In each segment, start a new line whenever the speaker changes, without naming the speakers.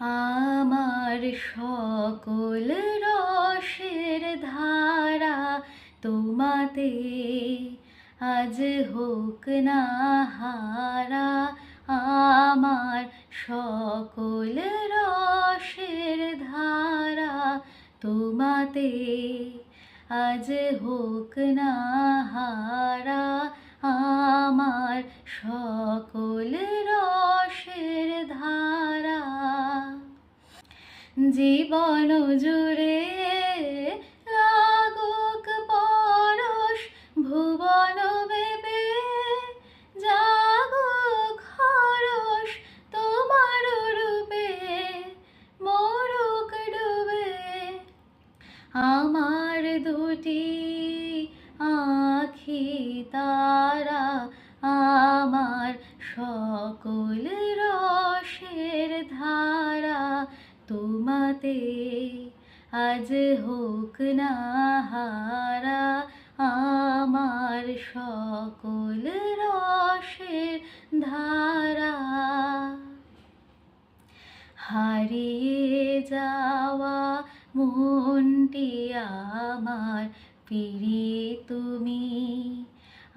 আমার সকল রসের ধারা তোমাতে আজ হোক না হারা। আমার সকল রসের ধারা তোমাতে আজ হোক না হারা। আমার সকল জীবন জুড়ে লাগুক পরশ, ভুবন বেবে জাগুক হরস তোমার রূপে মরুক ডুবে। আমার দুটি আখি তোমাতে আজ হোক না হারা আমার সকল রসের ধারা হারিয়ে যাওয়া মনটি আমার ফিরিয়ে তুমি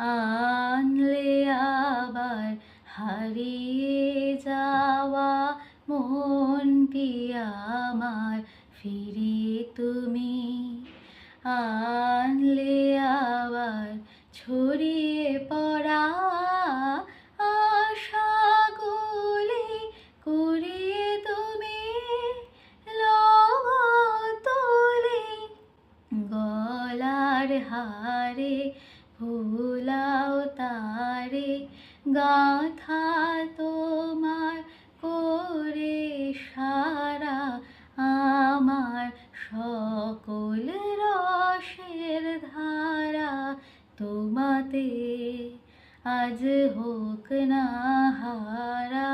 আনলে আবার হারিয়ে যাওয়া মনটি আমার ফিরিয়ে তুমি। আনলে আবার ছড়িয়ে পড়া আশাগুলি কুড়িয়ে তুমি। লগতলি গলার হারে ভুলাও তারে, গাথা তোমার সকল রসের ধারা তোমাতে আজ হোক না হারা।